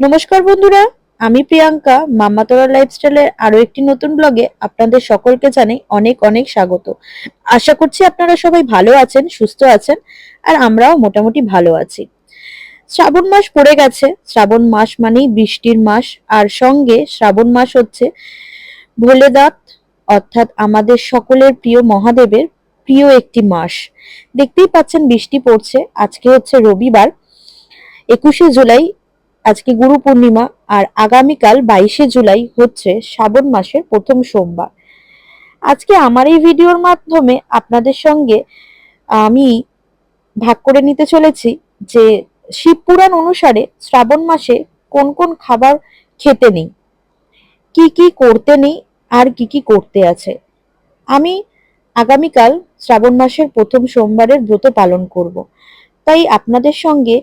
নমস্কার বন্ধুরা, আমি প্রিয়াঙ্কা, মাম্মা মামাতোরা লাইফস্টাইলের আরও একটি নতুন ব্লগে আপনাদের সকলকে জানাই অনেক অনেক স্বাগত। আশা করছি আপনারা সবাই ভালো আছেন, সুস্থ আছেন, আর আমরাও মোটামুটি ভালো আছি। শ্রাবণ মাস পড়ে গেছে, শ্রাবণ মাস মানেই বৃষ্টির মাস, আর সঙ্গে শ্রাবণ মাস হচ্ছে ভোলেদাত অর্থাৎ আমাদের সকলের প্রিয় মহাদেবের প্রিয় একটি মাস। দেখতেই পাচ্ছেন বৃষ্টি পড়ছে, আজকে হচ্ছে রবিবার, একুশে জুলাই আজকে গুরু পূর্ণিমা আর আগামীকাল বাইশে জুলাই হচ্ছে শ্রাবণ মাসের প্রথম সোমবার। আজকে আমার এই ভিডিওর মাধ্যমে আপনাদের সঙ্গে আমি ভাগ করে নিতে চলেছি যে শিব পুরাণ অনুসারে শ্রাবণ মাসে কোন কোন খাবার খেতে নেই, কি কি করতে নেই আর কি কি করতে আছে। আমি আগামীকাল শ্রাবণ মাসের প্রথম সোমবারের ব্রত পালন করব। তাই আপনাদের সঙ্গে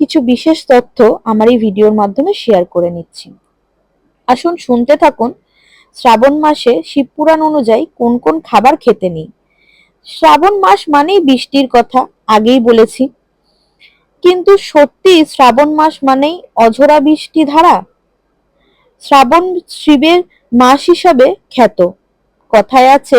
কিছু বিশেষ তথ্য আমার এই ভিডিওর মাধ্যমে শেয়ার করে নিচ্ছি। আসুন শুনতে থাকুন, শ্রাবণ মাসে শিবপুরাণ অনুযায়ী কোন কোন খাবার খেতে নেই। শ্রাবণ মাস মানেই বৃষ্টির কথা, আগেই বলেছি। কিন্তু সত্যি শ্রাবণ মাস মানেই অঝরা বৃষ্টি ধারা? শ্রাবণ শিবের মাস হিসাবে খ্যাত। কথায় আছে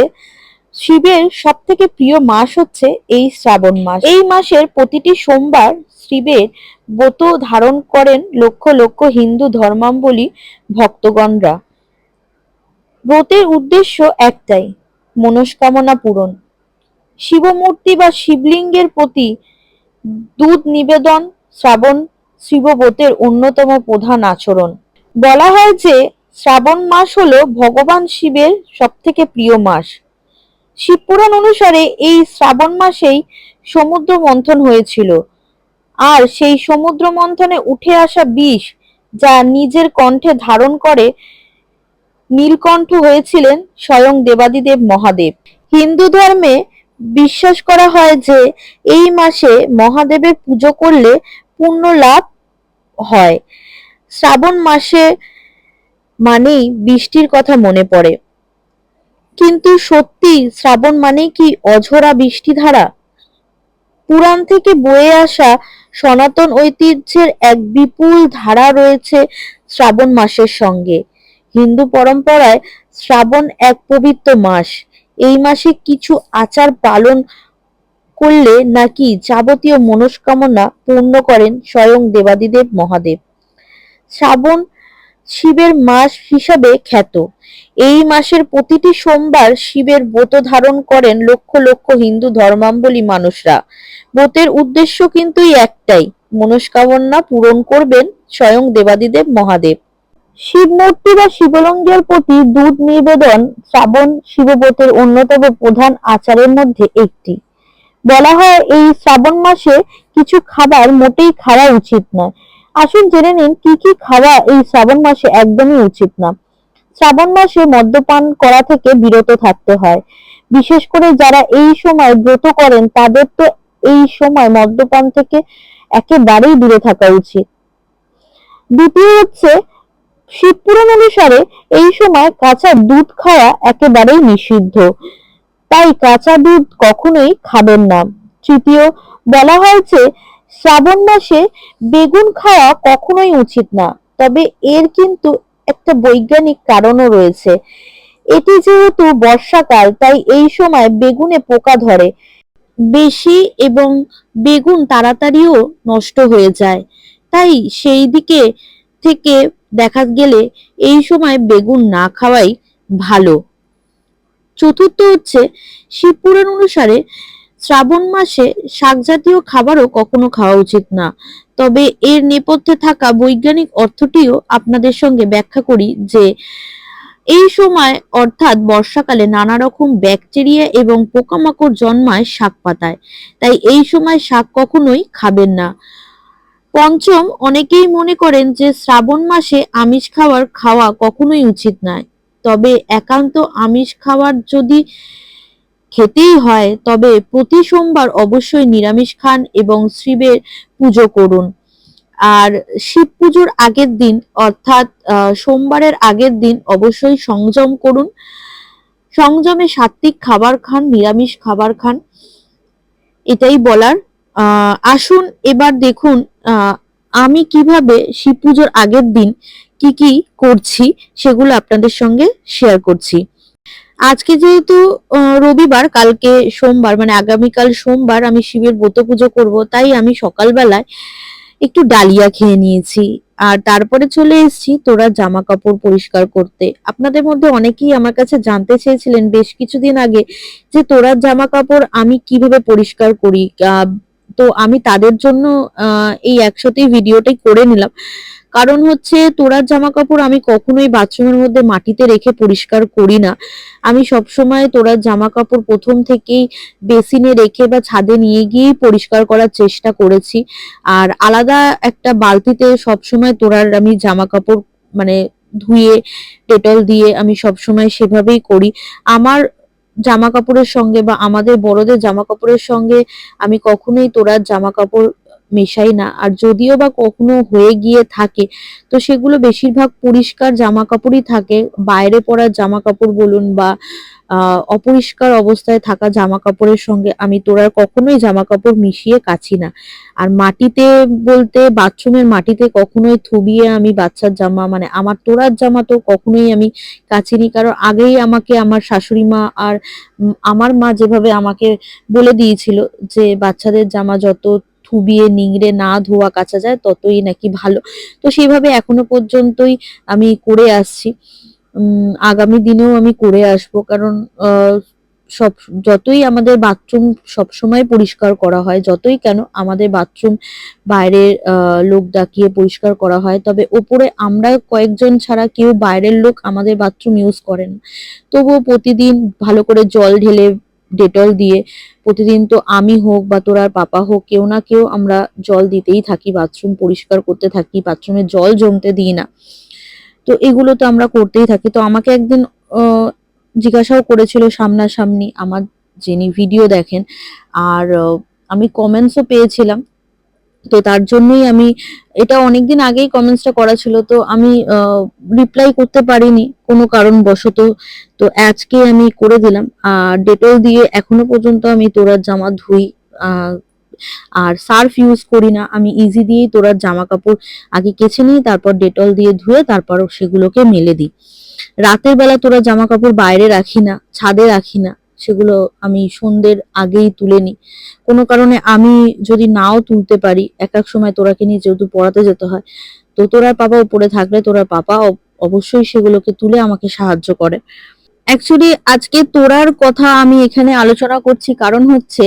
শিবের সব থেকে প্রিয় মাস হচ্ছে এই শ্রাবণ মাস। এই মাসের প্রতিটি সোমবার শিবের ব্রত ধারণ করেন লক্ষ লক্ষ হিন্দু ধর্মাবলী ভক্তগণরা। ব্রতের উদ্দেশ্য একটাই, মনস্কামনা পূরণ। শিবমূর্তি বা শিবলিঙ্গের প্রতি দুধ নিবেদন, শ্রাবণ শিবব্রতের অন্যতম প্রধান আচরণ। বলা হয় যে, শ্রাবণ মাস হলো ভগবান শিবের সব থেকে প্রিয় মাস। শিবপুরাণ অনুসারে এই শ্রাবণ মাসেই সমুদ্র মন্থন হয়েছিল। আর সেই সমুদ্র মন্থনে উঠে আসা বিষ যা নিজের কণ্ঠে ধারণ করে নীলকণ্ঠ হয়েছিলেন স্বয়ং দেবাদিদেব মহাদেব। হিন্দু ধর্মে বিশ্বাস করা হয় যে এই মাসে মহাদেবের পুজো করলে পুণ্য লাভ হয়। শ্রাবণ মাসে মানেই বৃষ্টির কথা মনে পড়ে। কিন্তু সত্যি শ্রাবণ মানে কি অঝরা বৃষ্টিধারা? পুরাণ থেকে বয়ে আসা সনাতন ঐতিহ্যের এক বিপুল ধারা রয়েছে শ্রাবণ মাসের সঙ্গে। হিন্দু পরম্পরায় শ্রাবণ এক পবিত্র মাস। এই মাসে কিছু আচার পালন করলে নাকি যাবতীয় মনস্কামনা পূর্ণ করেন স্বয়ং দেবাদিদেব মহাদেব। শ্রাবণ শিবের মাস হিসাবে খ্যাত। এই মাসের প্রতিটি সোমবার শিবের ব্রত ধারণ করেন লক্ষ লক্ষ হিন্দু ধর্মাবলী মানুষরা। ব্রতের উদ্দেশ্য কিন্তু একটাই, মনস্কামনা পূরণ করবেন স্বয়ং দেবাদিদেব মহাদেব। শিব মূর্তি বা শিবলিঙ্গের প্রতি দুধ নিবেদন শ্রাবণ শিবব্রতের অন্যতম প্রধান আচারের মধ্যে একটি। বলা হয় এই শ্রাবণ মাসে কিছু খাবার মোটেই খাওয়া উচিত নয়। আসুন জেনে নিন কি কি খাওয়া এই শ্রাবণ মাসে একদমই উচিত না। শ্রাবণ মাসে মদ্যপান করা থেকে বিরত থাকতে হয়। বিশেষ করে যারা এই সময় ব্রত করেন, তাদের তো এই সময় মদ্যপান থেকে একেবারেই দূরে থাকা উচিত। দ্বিতীয় হচ্ছে শিবপুরাণ অনুসারে এই সময় কাঁচা দুধ খাওয়া একেবারেই নিষিদ্ধ। তাই কাঁচা দুধ কখনোই খাবেন না। তৃতীয়, বলা হয়েছে শ্রাবণ মাসে বেগুন খাওয়া কখনোই উচিত না, তবে এর কিন্তু একটা বৈজ্ঞানিক কারণও রয়েছে। এটি যেহেতু বর্ষাকাল, তাই এই সময় বেগুনে পোকা ধরে। বেশি এবং বেগুন তাড়াতাড়িও নষ্ট হয়ে যায়। তাই সেই দিকে থেকে দেখা গেলে এই সময় বেগুন না খাওয়াই ভালো। চতুর্থ হচ্ছে শিবপুরাণ অনুসারে শ্রাবণ মাসে শাক জাতীয় খাবারও কখনো খাওয়া উচিত না। তবে এর নেপথ্যে থাকা বৈজ্ঞানিক অর্থটিও আপনাদের সঙ্গে ব্যাখ্যা করি যে, এই সময় অর্থাৎ বর্ষাকালে নানা রকম ব্যাকটেরিয়া এবং পোকামাকড় জন্মায় শাক পাতায়। তাই এই সময় শাক কখনোই খাবেন না। পঞ্চম, অনেকেই মনে করেন যে শ্রাবণ মাসে আমিষ খাবার খাওয়া কখনোই উচিত নয়। তবে একান্ত আমিষ খাবার যদি খেতেই হয়, তবে প্রতি সোমবার অবশ্যই নিরামিষ খান এবং শিবের পুজো করুন। আর শিব পুজোর আগের দিন, অর্থাৎ সোমবারের আগের দিন অবশ্যই সংযম করুন। সংযমে সাত্বিক খাবার খান, নিরামিষ খাবার খান, এটাই বলার। আসুন এবার দেখুন আমি কীভাবে শিব পুজোর আগের দিন কি কি করছি, সেগুলো আপনাদের সঙ্গে শেয়ার করছি। আজকে যেহেতু রবিবার, কালকে সোমবার মানে আগামীকাল সোমবার আমি শিবের ব্রত পুজো করব, তাই আমি সকালবেলায় একটু ডালিয়া খেয়ে নিয়েছি। আর তারপরে চলে এসেছি তোরা জামা কাপড় পরিষ্কার করতে। আপনাদের মধ্যে অনেকেই আমার কাছে জানতে চেয়েছিলেন বেশ কিছুদিন আগে যে তোরার জামা কাপড় আমি কীভাবে পরিষ্কার করি তো আমি তাদের জন্য এই একসাথেই ভিডিওটাই করে নিলাম। কারণ হচ্ছে তোরার জামা কাপড় আমি কখনোই বাথরুমের মধ্যে মাটিতে রেখে পরিষ্কার করি না। আমি সব সময় তোরার জামা কাপড় প্রথম থেকেই বেসিনে রেখে বা ছাদে নিয়ে গিয়েই পরিষ্কার করার চেষ্টা করেছি। আর আলাদা একটা বালতিতে সব সময় তোরার আমি জামা কাপড় মানে ধুয়ে, ডেটল দিয়ে আমি সব সময় সেভাবেই করি। আমার জামা কাপড়ের সঙ্গে বা আমাদের বড়দের জামা কাপড়ের সঙ্গে আমি কখনোই তোরার জামা কাপড় মেশাই না। আর যদিও বা কখনো হয়ে গিয়ে থাকে, তো সেগুলো বেশিরভাগ পরিষ্কার জামা কাপড়ই থাকে। বাইরে পরা জামা কাপড় বলুন বা অপরিষ্কার অবস্থায় থাকা জামা কাপড়ের সঙ্গে আমি তোরার কখনোই জামা কাপড় মিশিয়ে কাচি না। আর মাটিতে বলতে বাথরুমের মাটিতে কখনোই থুবিয়ে আমি বাচ্চার জামা মানে আমার তোরার জামা তো কখনোই আমি কাছিনি কারণ আগেই আমাকে আমার শাশুড়ি মা আর আমার মা যেভাবে আমাকে বলে দিয়েছিল যে বাচ্চাদের জামা যত থুবিয়ে নিংড়ে না ধোয়া কাচা যায়, ততই নাকি ভালো। তো সেইভাবে এখনও পর্যন্তই আমি করে আসছি। আগামী দিনেও আমি করে আসব কারণ সব, যতই আমাদের বাথরুম সবসময় পরিষ্কার করা হয়, যতই কেন আমাদের বাথরুম বাইরের লোক ডাকিয়ে পরিষ্কার করা হয়, তবে ওপরে আমরা কয়েকজন ছাড়া কেউ বাইরের লোক আমাদের বাথরুম ইউজ করেন তবুও প্রতিদিন ভালো করে জল ঢেলে ডেটল দিয়ে প্রতিদিন তো আমি হোক বা তোর আর পাপা হোক, কেউ না কেউ আমরা জল দিতেই থাকি বাথরুম পরিষ্কার করতে থাকি বাথরুমে জল জমতে দিই না। তো এগুলো তো আমরা করতেই থাকি। তো আমাকে একদিন জিজ্ঞাসাও করেছিল সামনাসামনি আমার যিনি ভিডিও দেখেন, আর আমি কমেন্টসও পেয়েছিলাম। তো তার জন্যই আমি এটা অনেকদিন আগেই কমেন্টসটা করা ছিল, তো আমি রিপ্লাই করতে পারিনি কোনো কারণবশত। তো আজকে আমি করে দিলাম। আর ডেটল দিয়ে এখনও পর্যন্ত আমি তোরার জামা ধুই আর সার্ফ ইউজ করি না। আমি ইজি দিয়েই তোরার জামা কাপড় আগে কেচে নিই, তারপর ডেটল দিয়ে ধুয়ে তারপর সেগুলোকে মেলে দিই। রাতের বেলা তোরা জামা কাপড় বাইরে রাখি না, ছাদে রাখি না। সেগুলো আমি সন্ধ্যের আগেই তুলে নিই। কোনো কারণে আমি যদি নাও তুলতে পারি, এক এক সময় তোরাকে নিয়ে যেহেতু পড়াতে যেতে হয়, তো তোরার পাপা উপরে থাকলে তোরার পাপা অবশ্যই সেগুলোকে তুলে আমাকে সাহায্য করে। অ্যাকচুয়ালি আজকে তোরার কথা আমি এখানে আলোচনা করছি কারণ হচ্ছে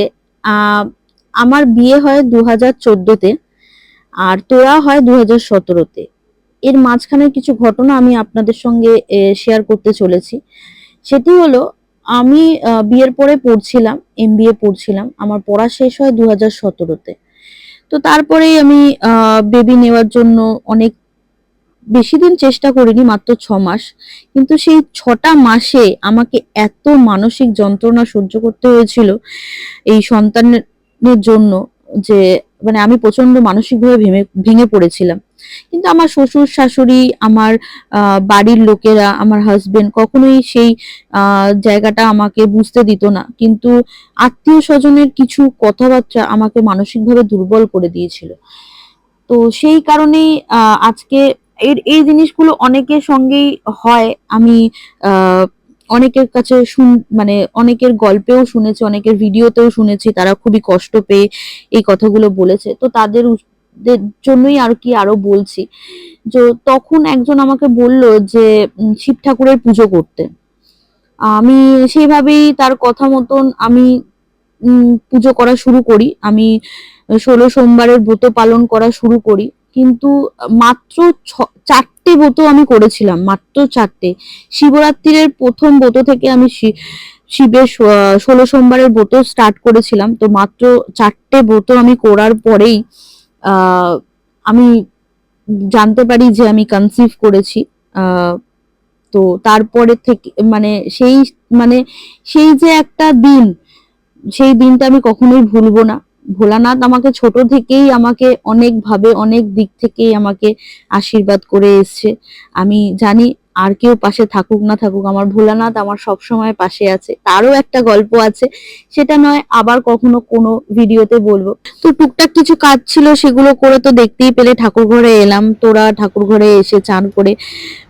আমার বিয়ে হয় দু হাজার চোদ্দোতে আর তোরা হয় দু হাজার সতেরোতে। এর মাঝখানে কিছু ঘটনা আমি আপনাদের সঙ্গে শেয়ার করতে চলেছি। সেটি হলো আমি বিয়ের পরে পড়ছিলাম এমবিএ পড়ছিলাম। আমার পড়া শেষ হয় দু হাজার সতেরোতে। তো তারপরেই আমি বেবি নেওয়ার জন্য অনেক বেশি দিন চেষ্টা করিনি, মাত্র ছ মাস। কিন্তু সেই ছটা মাসে আমাকে এত মানসিক যন্ত্রণা সহ্য করতে হয়েছিল এই সন্তানের জন্য যে মানে আমি প্রচণ্ড মানসিকভাবে ভেঙে ভেঙে পড়েছিলাম। কিন্তু আমার শ্বশুর, শাশুড়ি, আমার বাড়ির লোকেরা, আমার হাজবেন্ড কখনোই সেই জায়গাটা আমাকে বুঝতে দিত না। কিন্তু আত্মীয় স্বজনের কিছু কথাবার্তা আমাকে মানসিকভাবে দুর্বল করে দিয়েছিল। তো সেই কারণেই আজকে এর, এই জিনিসগুলো অনেকের সঙ্গেই হয়। আমি অনেকের কাছে শুন মানে অনেকের গল্পেও শুনেছি, অনেকের ভিডিওতেও শুনেছি, তারা খুবই কষ্ট পেয়ে এই কথাগুলো বলেছে। তো তাদের জন্যই আর কি আরও বলছি। যে তখন একজন আমাকে বলল যে শিব ঠাকুরের পুজো করতে। আমি সেইভাবেই তার কথা মতন আমি পুজো করা শুরু করি। আমি ষোলো সোমবারের ব্রত পালন করা শুরু করি। কিন্তু মাত্র চারটে ব্রত আমি করেছিলাম, মাত্র চারটে। শিবরাত্রির প্রথম ব্রত থেকে আমি শিবের ষোলো সোমবারের ব্রত স্টার্ট করেছিলাম। তো মাত্র চারটে ব্রত আমি করার পরেই আমি জানতে পারি যে আমি কনসিভ করেছি। তো তারপরে থেকে মানে সেই মানে সেই যে একটা দিন, সেই দিনটা আমি কখনোই ভুলবো না। ভোলানাথ আমাকে ছোট থেকেই আমাকে অনেক ভাবে অনেক দিক থেকেই আমাকে আশীর্বাদ করে এসছে। আমি জানি আর কেউ পাশে থাকুক না থাকুক, আমার ভোলানাথ আমার সব সময় পাশে আছে। তারও একটা গল্প আছে, সেটা নয়, আবার কখনো কোনো ভিডিওতে বলব। তো টুকটাক কিছু কাজ ছিল, সেগুলো করে তো দেখতেই পেলে, ঠাকুর ঘরে এলাম। তোরা ঠাকুর ঘরে এসে চান করে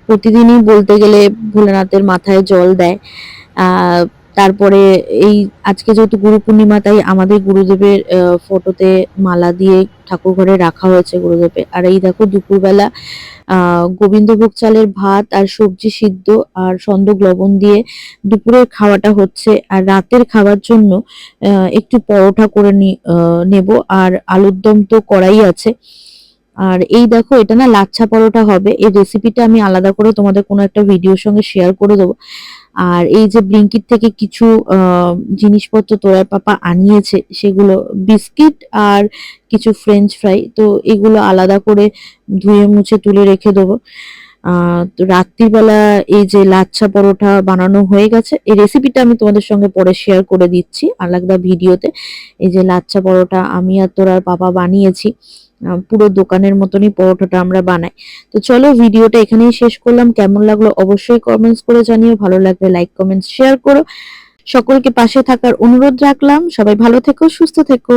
প্রতিদিনই বলতে গেলে ভোলানাথের মাথায় জল দেয়। আহ তারপরে এই আজকে যেহেতু গুরু পূর্ণিমা, তাই আমাদের গুরুদেবের ফটোতে মালা দিয়ে ঠাকুর ঘরে রাখা হয়েছে গুরুদেবের আর এই দেখো দুপুরবেলা গোবিন্দভোগ চালের ভাত আর সবজি সিদ্ধ আর সন্দক লবণ দিয়ে দুপুরের খাওয়াটা হচ্ছে। আর রাতের খাওয়ার জন্য একটু পরোটা করে নেব। আর আলুর দম তো করাই আছে। আর এই দেখো, এটা না লাচ্ছা পরোটা হবে। এই রেসিপিটা আমি আলাদা করে তোমাদের কোনো একটা ভিডিওর সঙ্গে শেয়ার করে দেবো। আর এই যে ব্লিঙ্কিট থেকে কিছু জিনিসপত্র তোরার পাপা আনিয়েছে, সেগুলো বিস্কিট আর কিছু ফ্রেঞ্চ ফ্রাই তো এগুলো আলাদা করে ধুয়ে মুছে তুলে রেখে দেবো। তো রাত্রিবেলা এই যে লাচ্ছা পরোটা বানানো হয়ে গেছে, এই রেসিপিটা আমি তোমাদের সঙ্গে পরে শেয়ার করে দিচ্ছি, আলাদা ভিডিওতে। এই যে লাচ্ছা পরোটা আমি আর তোরার পাপা বানিয়েছি পুরো দোকানের মতনই পরোটাটা আমরা বানাই। তো চলো ভিডিওটা এখানেই শেষ করলাম। কেমন লাগল অবশ্যই কমেন্টস করে জানিও। ভালো লাগলে লাইক কমেন্টস শেয়ার করো। সকলকে পাশে থাকার অনুরোধ রাখলাম। সবাই ভালো থেকো, সুস্থ থেকো।